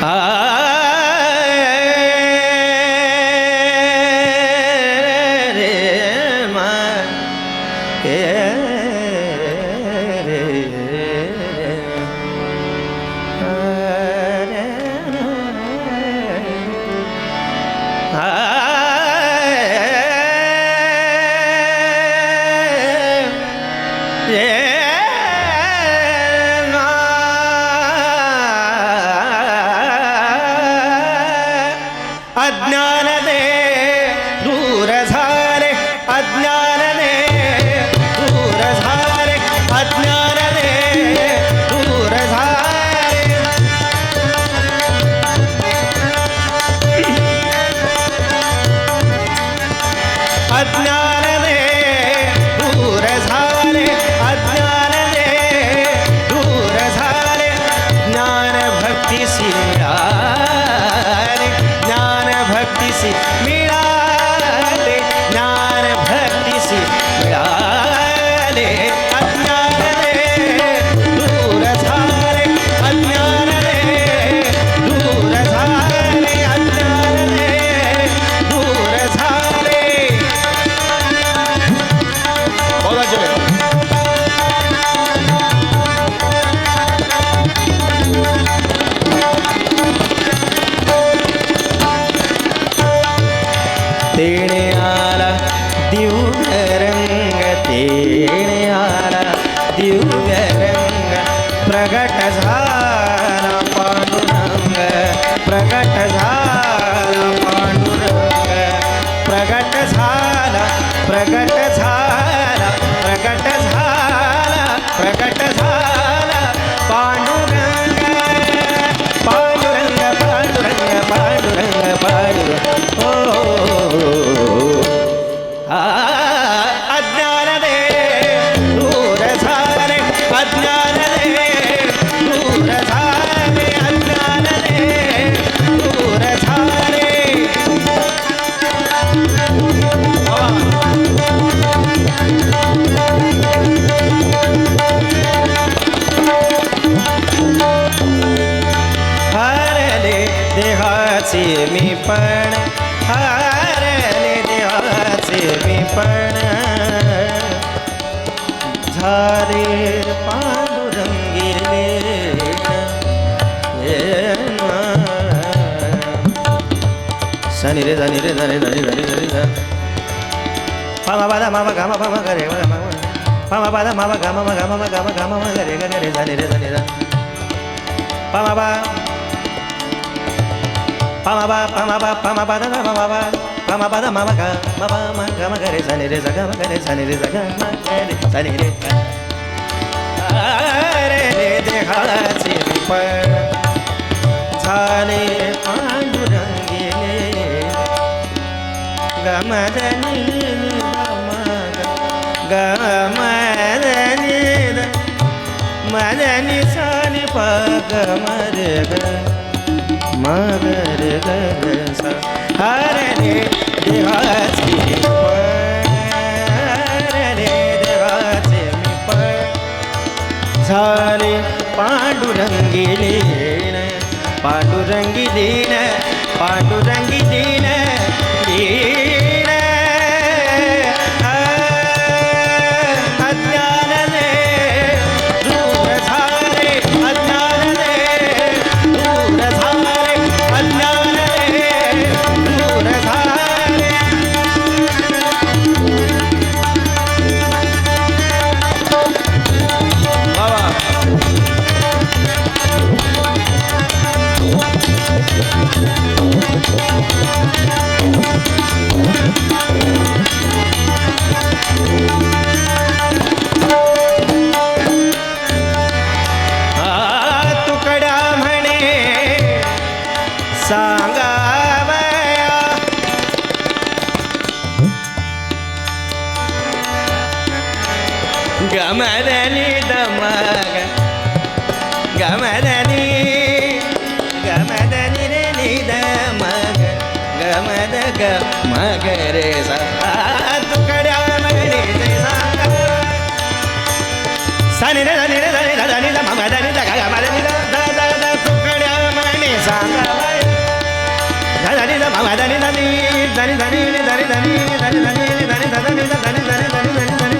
रे सनी रे धनी रे धनी धनी धनी धनी ध पामा बादा मामा गामा पामा गरे मामा पामा बादा मामा गामा मा गामा मा गामा गामा मा गरे गरे रे धनी रे. धनी ध पामा बा. पामा बा पामा बा पामा बा दा पामा पामा बा दा मामा गा मा बा मा गा मा गा रे सा नि रे सा मा गा रे सा नि रे सा मा गा रे रे अरे रे देहाचे पण झाले पांडुरंगिले मदनी सानी पग मर ग मगर ग सा रे देहाची रे देहाचे मी पण झाले पांडुरंगी लीन पांडुरंगी दीन पांडुरंगी दीन गमरली दमग गमरली गमदली रे नि दमग गमद गमग रे सा तुकड्या मगली रे सा सनि रे धनि रे धनि धनि ध मग धनि ध गमदली ध ध ध तुकड्या मगली सा धनि ध मग धनि धनि धनि धनि धनि धनि धनि धनि धनि धनि धनि धनि धनि धनि धनि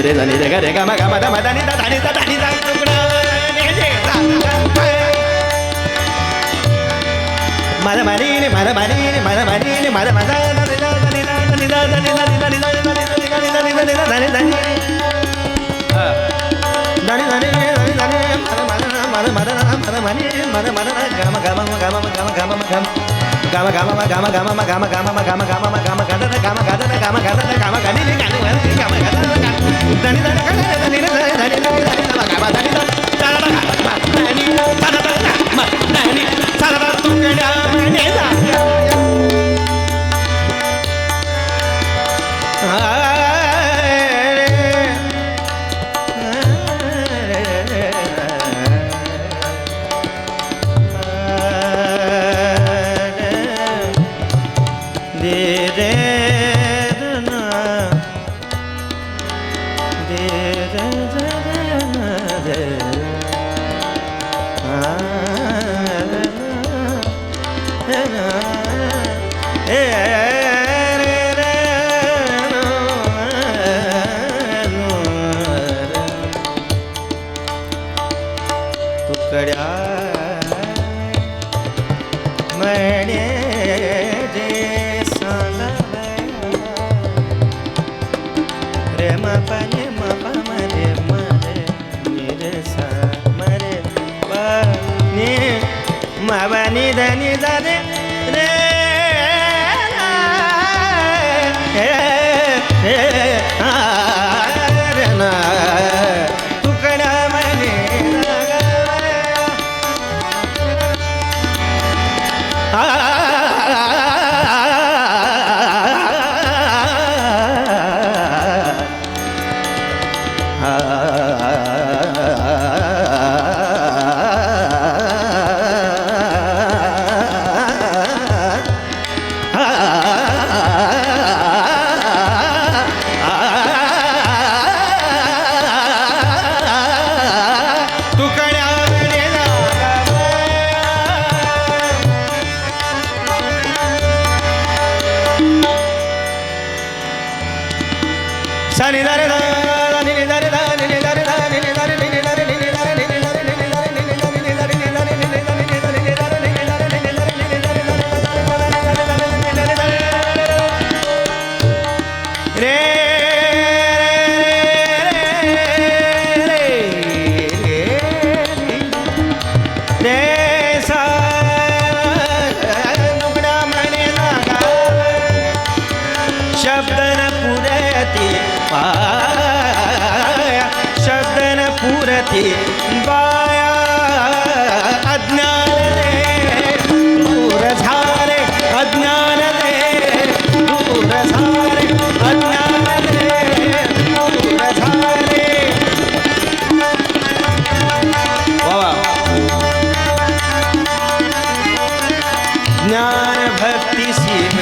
దని రే దని రే గరే గమ గమ దమ దని ద దని ద దని ద మద మనీని మద మనీని మద మనీని మద మద మద మద మద మద మద మద మద మద మద మద గమ గమ గమ గమ గమ గమ గమ గమ గమ గమ గమ గమ గమ గమ గమ గమ గమ గదన గమ గదన గమ గదన గమ గని గని గమ గదన గని గని గని గని நிதனி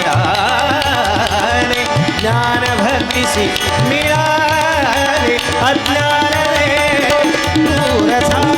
मिळाले ज्ञान भक्तीशी मिळाले अज्ञान दूर झाले.